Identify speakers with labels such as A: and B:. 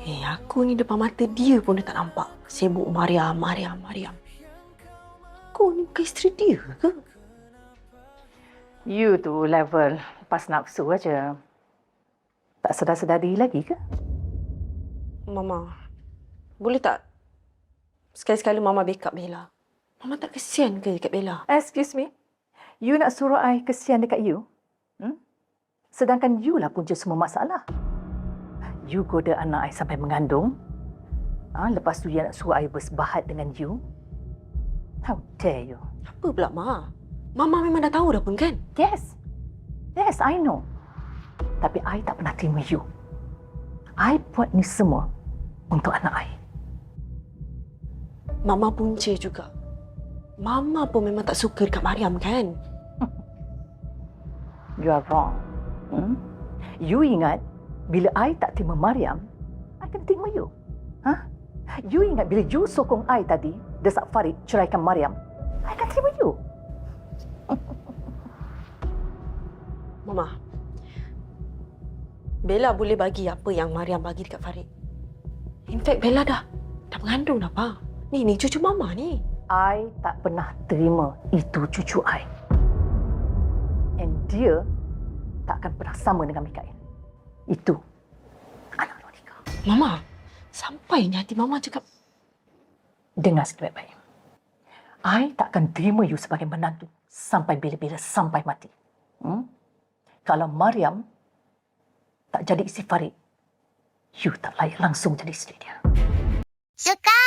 A: Eh, aku ni depan mata dia pun dia tak nampak. Sibuk Mariam, Mariam, Mariam. Kau ni bukan isteri dia ke?
B: You tu level lepas nafsu aja. Tak sedar-sedar diri lagi ke?
A: Mama, boleh tak sekali-sekala Mama backup Bella? Mama tak kesian ke dekat Bella?
B: Excuse me. You nak suruh I kesian dekat you? Hmm? Sedangkan you lah punca semua masalah. You goda anak I sampai mengandung. Ha, lepas tu you nak suruh I bersebahat dengan you. How dare you?
A: Apa pula, Ma? Mama memang dah tahu dah pun kan?
B: Yes. Yes, I know. Tapi I tak pernah terima you. I buat ni semua untuk anak I.
A: Mama punca juga. Mama pun memang tak suka dekat Mariam kan?
B: You are wrong. Hmm? You ingat bila I tak terima Mariam, I akan terima you. Ha? You ingat bila you sokong I tadi, desak Farid ceraikan Mariam, I akan terima you.
A: Mama, Bella boleh bagi apa yang Mariam bagi dekat Farid. In fact, Bella dah dah mengandung dah, Pa. Ni, ni cucu Mama ni.
B: I tak pernah terima itu cucu I. And dia tak akan pernah sama dengan Mikael. Itu anak Monica.
A: Mama, sampai ni hati Mama cakap,
B: Dengar sikit baik-baik. I tak akan terima you sebagai menantu sampai bila-bila sampai mati. Hmm? Kalau Mariam tak jadi isteri Farid, you tak layak langsung jadi isteri dia.
C: Suka!